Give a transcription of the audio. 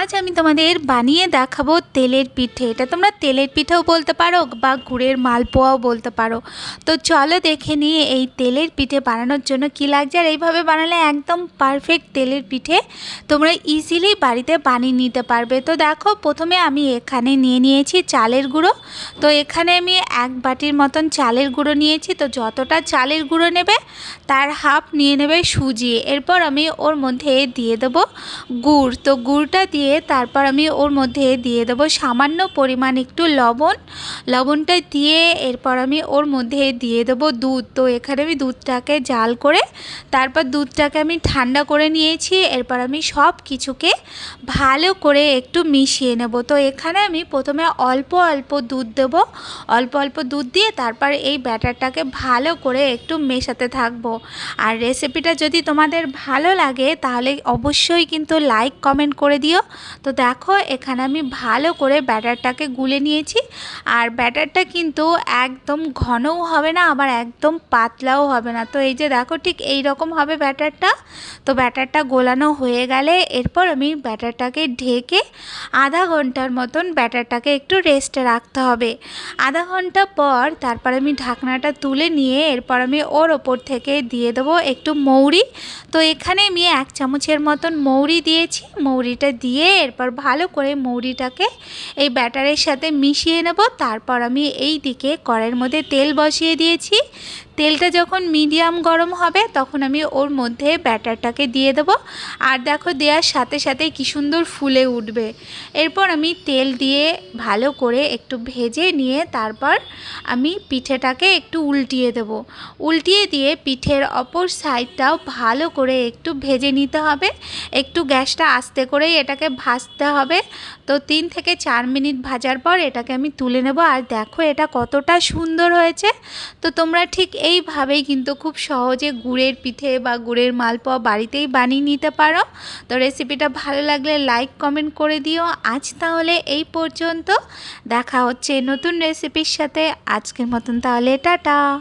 আজ আমি তোমাদের বানিয়ে দেখাবো তেলের পিঠে। এটা তোমরা তেলের পিঠেও বলতে পারো বা গুড়ের মালপোয়াও বলতে পারো। তো চলো দেখে নিয়ে এই তেলের পিঠে বানানোর জন্য কী লাগছে। আর এইভাবে বানালে একদম পারফেক্ট তেলের পিঠে তোমরা ইজিলি বাড়িতে বানিয়ে নিতে পারবে। তো দেখো, প্রথমে আমি এখানে নিয়ে নিয়েছি চালের গুঁড়ো। তো এখানে আমি এক বাটির মতন চালের গুঁড়ো নিয়েছি। তো যতটা চালের গুঁড়ো নেবে, তার হাফ নিয়ে নেবে সুজি। এরপর আমি ওর মধ্যে দিয়ে দেবো গুড়। তো গুড়টা দিয়ে তারপর আমি ওর মধ্যে দিয়ে দেবো সামান্য পরিমাণ একটু লবণ। লবণটা দিয়ে এরপর আমি ওর মধ্যে দিয়ে দেবো দুধ। তো এখানে আমি দুধটাকে জাল করে তারপর দুধটাকে আমি ঠান্ডা করে নিয়েছি। এরপর আমি সব কিছুকে ভালো করে একটু মিশিয়ে নেব। তো এখানে আমি প্রথমে অল্প অল্প দুধ দেবো। অল্প অল্প দুধ দিয়ে তারপর এই ব্যাটারটাকে ভালো করে একটু মেশাতে থাকব। আর রেসিপিটা যদি তোমাদের ভালো লাগে তাহলে অবশ্যই কিন্তু লাইক কমেন্ট করে দিও। তো দেখো, এখানে আমি ভালো করে ব্যাটারটাকে গুলে নিয়েছি। আর ব্যাটারটা কিন্তু একদম ঘনও হবে না, আবার একদম পাতলাও হবে না। তো এই যে দেখো, ঠিক এই রকম হবে ব্যাটারটা। তো ব্যাটারটা গোলানো হয়ে গেলে এরপর আমি ব্যাটারটাকে ঢেকে আধা ঘণ্টার মতন ব্যাটারটাকে একটু রেস্টে রাখতে হবে। আধা ঘণ্টা পর তারপর আমি ঢাকনাটা তুলে নিয়ে এরপর আমি ওর ওপর থেকে দিয়ে দেবো একটু মৌরি। তো এখানে আমি এক চামচের মতন মৌরি দিয়েছি। মৌরিটা দিয়ে এরপর ভালো করে মৌরিটাকে এই ব্যাটারের সাথে মিশিয়ে নেব। তারপর আমি এই দিকে কড়াইয়ের মধ্যে তেল বসিয়ে দিয়েছি। তেলটা যখন মিডিয়াম গরম হবে, তখন আমি ওর মধ্যে ব্যাটারটাকে দিয়ে দেব। আর দেখো, দেওয়ার সাথে সাথে কী সুন্দর ফুলে উঠবে। এরপর আমি তেল দিয়ে ভালো করে একটু ভেজে নিয়ে তারপর আমি পিঠেটাকে একটু উল্টিয়ে দেব। উল্টিয়ে দিয়ে পিঠের অপর সাইডটাও ভালো করে একটু ভেজে নিতে হবে। একটু গ্যাসটা আস্তে করেই এটাকে ভাজতে হবে। তো তিন থেকে চার মিনিট ভাজার পর এটাকে আমি তুলে নেব। আর দেখো, এটা কতটা সুন্দর হয়েছে। তো তোমরা ঠিক এইভাবেই কিন্তু খুব সহজে গুড়ের পিঠে বা গুড়ের মালপোয়া বাড়িতেই বানিয়ে নিতে পারো। তো রেসিপিটা ভালো লাগলে লাইক কমেন্ট করে দিও। আজ তাহলে এই পর্যন্ত। দেখা হচ্ছে নতুন রেসিপির সাথে। আজকের মতন তাহলে টাটা।